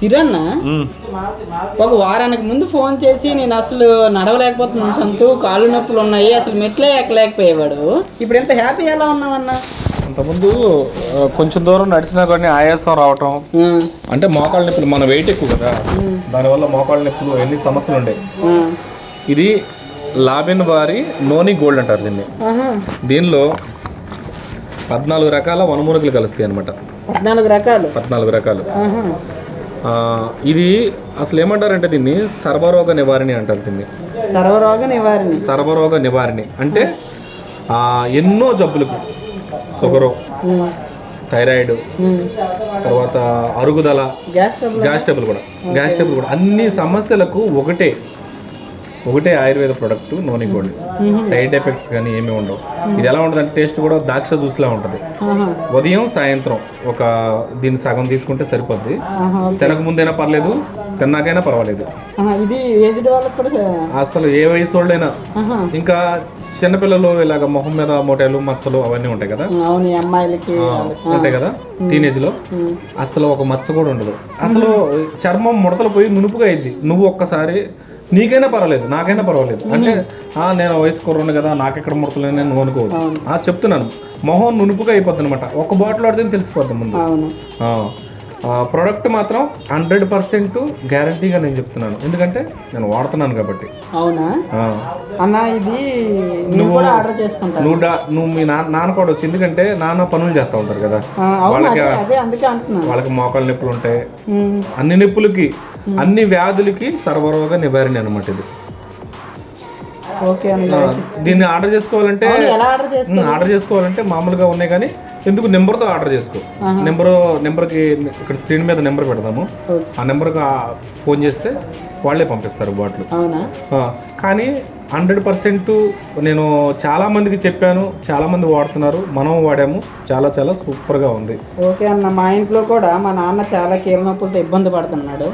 తిరన్న? ఒక వారానికి ముందు ఫోన్ చేసి నేను అసలు నడవలేకపోతున్నాను సంతు కాళ్ళు నొప్పులు ఉన్నాయి అసలు మెట్లే ఎక్కలేకపోయేవాడు. ఇప్పుడు ఎంత హ్యాపీ ఎలా ఉన్నావన్నా అంతకుముందు కొంచెం దూరం నడిచినా కానీ ఆయాసం రావటం. అంటే మోకాళ్ళ నొప్పులు మన వెయిట్ ఎక్కువ కదా. దానివల్ల మోకాళ్ళ నొప్పులు ఎన్ని సమస్యలు ఉండే. ఆ, ఇది లాబిన్ వారి నోని గోల్డ్ అంటారు దీన్ని. దీనిలో పద్నాలుగు రకాల వనమూలికలు కలుస్తాయి అనమాట పద్నాలుగు రకాలు. పద్నాలుగు రకాలు. ఇది అసలు ఏమంటారంటే దీన్ని? సర్వరోగ నివారణి అంటారు దీన్ని. సర్వరోగ నివారణ. సర్వరోగ నివారణి. అంటే ఆ, ఎన్నో జబ్బులకు. Sugar thyroid. తర్వాత అరుగుదల గ్యాస్ ట్రబుల్ గ్యాస్ టేబుల్ కూడా. గ్యాస్ టేబుల్ కూడా. అన్ని సమస్యలకు ఒకటే. ఒకటే Ayurveda product Noni Gold side effects కానీ ఏమీ ఉండవు. ఇది ఎలా ఉంటుంది అంటే టేస్ట్ కూడా ద్రాక్ష జ్యూస్లా ఉంటుంది. ఉదయం సాయంత్రం ఒక దీన్ని సగం తీసుకుంటే సరిపోద్ది. తినక ముందైనా పర్లేదు తిన్నాకైనా పర్వాలేదు. అసలు ఏ వయసు వాళ్ళైనా. ఇంకా చిన్నపిల్లలు ఇలాగ మొహం మీద మొటలు మచ్చలు అవన్నీ ఉంటాయి కదా. ఉంటాయి కదా టీనేజ్లో అసలు ఒక మచ్చ కూడా ఉండదు. అసలు చర్మం ముడతలు పోయి నునుపుగా అయింది. నువ్వు ఒక్కసారి నీకైనా పర్వాలేదు నాకైనా పర్వాలేదు. అంటే ఆ నేను వయసు కుర్రను కదా నాకెక్కడ ముడతలు నేను అనుకోవద్దు. చెప్తున్నాను. మొహం నునుపుగా అయిపోద్ది అనమాట ఒక బాటిల్ ఆడితే తెలిసిపోద్ది ముందు. ప్రోడక్ట్ మాత్రం హండ్రెడ్ పర్సెంట్ గ్యారంటీగా నేను చెప్తున్నాను. ఎందుకంటే నేను వాడుతున్నాను కాబట్టి. అవునా? అన్న ఇది నువ్వు- ఆర్డర్ నువ్వు నువ్వు మీ నాన్న నాన్న కూడా వచ్చి ఎందుకంటే నాన్న పనులు చేస్తూ ఉంటారు కదా. వాళ్ళకి వాళ్ళకి మోకాళ్ళ నొప్పులు ఉంటాయి. అన్ని నొప్పులకి అన్ని వ్యాధులకి సర్వరోగ నివారణ అనమాట ఇది. ఓకే దీన్ని ఆర్డర్ చేసుకోవాలంటే ఆర్డర్ చేసుకోవాలంటే మామూలుగా ఉన్నాయి కానీ ఎందుకు నెంబర్తో ఆర్డర్ చేసుకో. నెంబర్ నెంబర్కి ఇక్కడ స్క్రీన్ మీద నెంబర్ పెడదాము. ఓకే. ఆ నెంబర్కి ఫోన్ చేస్తే వాళ్ళే పంపిస్తారు బాటిల్. కానీ హండ్రెడ్ పర్సెంట్ నేను చాలా మందికి చెప్పాను చాలా మంది వాడుతున్నారు మనం వాడాము చాలా చాలా సూపర్గా ఉంది. ఓకే అన్న మా ఇంట్లో కూడా మా నాన్న చాలా కీళ్ళ నొప్పులతో ఇబ్బంది పడుతున్నాడు.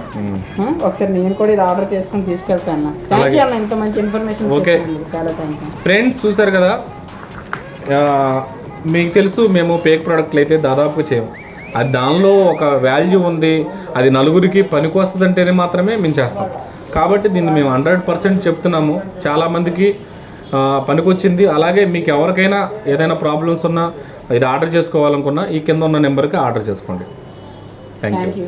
ఒకసారి నేను కూడా ఇది ఆర్డర్ చేసుకుని తీసుకెళ్తాను అన్న. ఇంత మంచి ఇన్ఫర్మేషన్ ఓకే. ఫ్రెండ్స్ చూసారు కదా? మీకు తెలుసు మేము పేక్ ప్రోడక్ట్లు అయితే దాదాపుగా చేయము. అది దానిలో ఒక వాల్యూ ఉంది అది నలుగురికి పనికి వస్తుందంటేనే మాత్రమే మేము చేస్తాం. కాబట్టి దీన్ని మేము హండ్రెడ్ పర్సెంట్ చెప్తున్నాము. చాలామందికి పనికొచ్చింది అలాగే మీకు ఎవరికైనా ఏదైనా ప్రాబ్లమ్స్ ఉన్నా ఇది ఆర్డర్ చేసుకోవాలనుకున్నా ఈ కింద ఉన్న నెంబర్కి ఆర్డర్ చేసుకోండి. Thank you